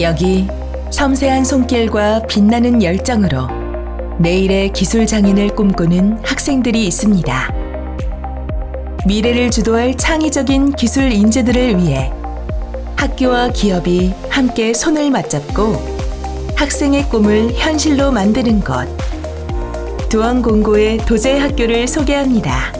여기 섬세한 손길과 빛나는 열정으로 내일의 기술 장인을 꿈꾸는 학생들이 있습니다. 미래를 주도할 창의적인 기술 인재들을 위해 학교와 기업이 함께 손을 맞잡고 학생의 꿈을 현실로 만드는 곳. 두원공고의 도제 학교를 소개합니다.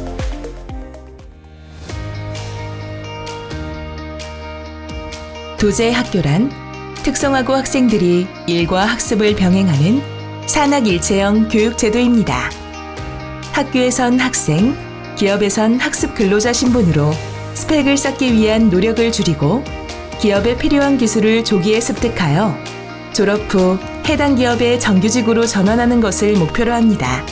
도제 학교란 특성화고 학생들이 일과 학습을 병행하는 산학일체형 교육제도입니다. 학교에선 학생, 기업에선 학습 근로자 신분으로 스펙을 쌓기 위한 노력을 줄이고 기업에 필요한 기술을 조기에 습득하여 졸업 후 해당 기업의 정규직으로 전환하는 것을 목표로 합니다.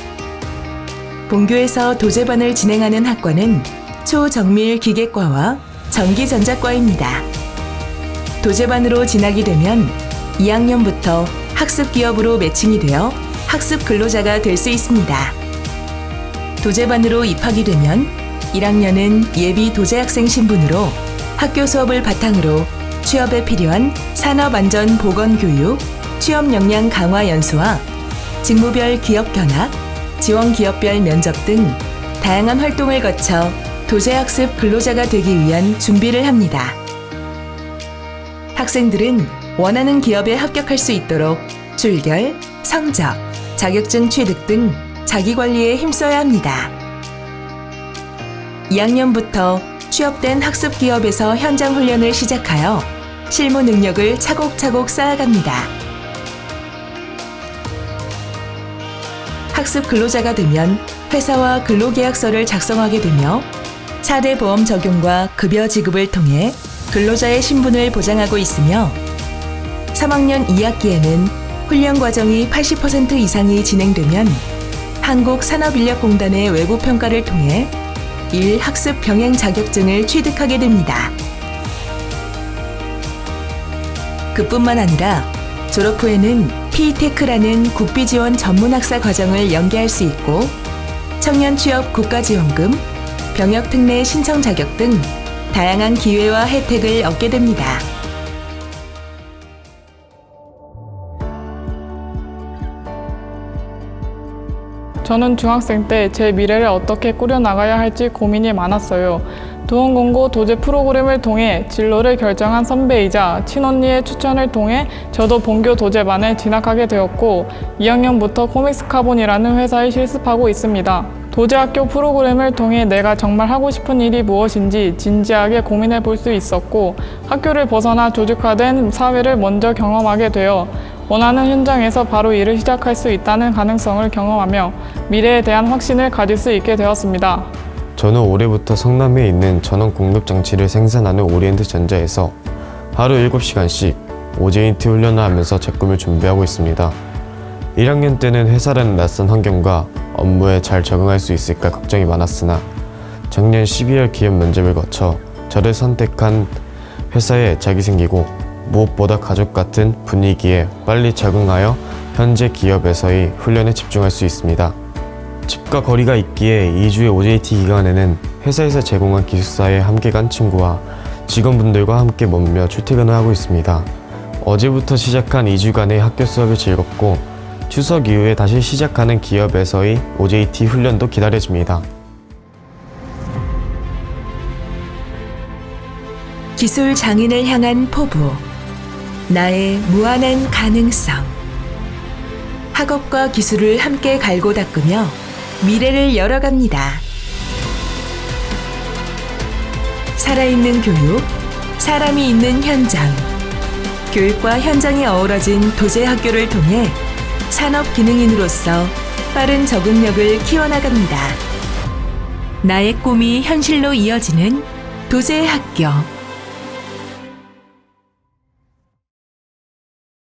본교에서 도제반을 진행하는 학과는 초정밀 기계과와 전기전자과입니다. 도제반으로 진학이 되면 2학년부터 학습 기업으로 매칭이 되어 학습 근로자가 될 수 있습니다. 도제반으로 입학이 되면 1학년은 예비 도제학생 신분으로 학교 수업을 바탕으로 취업에 필요한 산업안전 보건 교육, 취업 역량 강화 연수와 직무별 기업 견학, 지원 기업별 면접 등 다양한 활동을 거쳐 도제학습 근로자가 되기 위한 준비를 합니다. 학생들은 원하는 기업에 합격할 수 있도록 출결, 성적, 자격증 취득 등 자기 관리에 힘써야 합니다. 2학년부터 취업된 학습 기업에서 현장 훈련을 시작하여 실무 능력을 차곡차곡 쌓아갑니다. 학습 근로자가 되면 회사와 근로계약서를 작성하게 되며 4대 보험 적용과 급여 지급을 통해 근로자의 신분을 보장하고 있으며 3학년 2학기에는 훈련 과정이 80% 이상이 진행되면 한국산업인력공단의 외부 평가를 통해 일 학습 병행 자격증을 취득하게 됩니다. 그뿐만 아니라 졸업 후에는 P테크라는 국비 지원 전문 학사 과정을 연계할 수 있고 청년 취업 국가 지원금, 병역 특례 신청 자격 등 다양한 기회와 혜택을 얻게 됩니다. 저는 중학생 때 제 미래를 어떻게 꾸려나가야 할지 고민이 많았어요. 도원공고 도제 프로그램을 통해 진로를 결정한 선배이자 친언니의 추천을 통해 저도 본교 도제반에 진학하게 되었고 2학년부터 코믹스 카본이라는 회사에 실습하고 있습니다. 도제학교 프로그램을 통해 내가 정말 하고 싶은 일이 무엇인지 진지하게 고민해 볼 수 있었고 학교를 벗어나 조직화된 사회를 먼저 경험하게 되어 원하는 현장에서 바로 일을 시작할 수 있다는 가능성을 경험하며 미래에 대한 확신을 가질 수 있게 되었습니다. 저는 올해부터 성남에 있는 전원 공급 장치를 생산하는 오리엔트 전자에서 하루 7시간씩 오제인트 훈련을 하면서 제 꿈을 준비하고 있습니다. 1학년 때는 회사라는 낯선 환경과 업무에 잘 적응할 수 있을까 걱정이 많았으나 작년 12월 기업 면접을 거쳐 저를 선택한 회사에 애착이 생기고 무엇보다 가족 같은 분위기에 빨리 적응하여 현재 기업에서의 훈련에 집중할 수 있습니다. 집과 거리가 있기에 2주의 OJT 기간에는 회사에서 제공한 기숙사에 함께 간 친구와 직원분들과 함께 머물며 출퇴근을 하고 있습니다. 어제부터 시작한 2주간의 학교 수업이 즐겁고 추석 이후에 다시 시작하는 기업에서의 OJT 훈련도 기다려집니다. 기술 장인을 향한 포부. 나의 무한한 가능성. 학업과 기술을 함께 갈고 닦으며 미래를 열어갑니다. 살아있는 교육, 사람이 있는 현장. 교육과 현장이 어우러진 도제 학교를 통해 산업 기능인으로서 빠른 적응력을 키워나갑니다. 나의 꿈이 현실로 이어지는 도제 학교.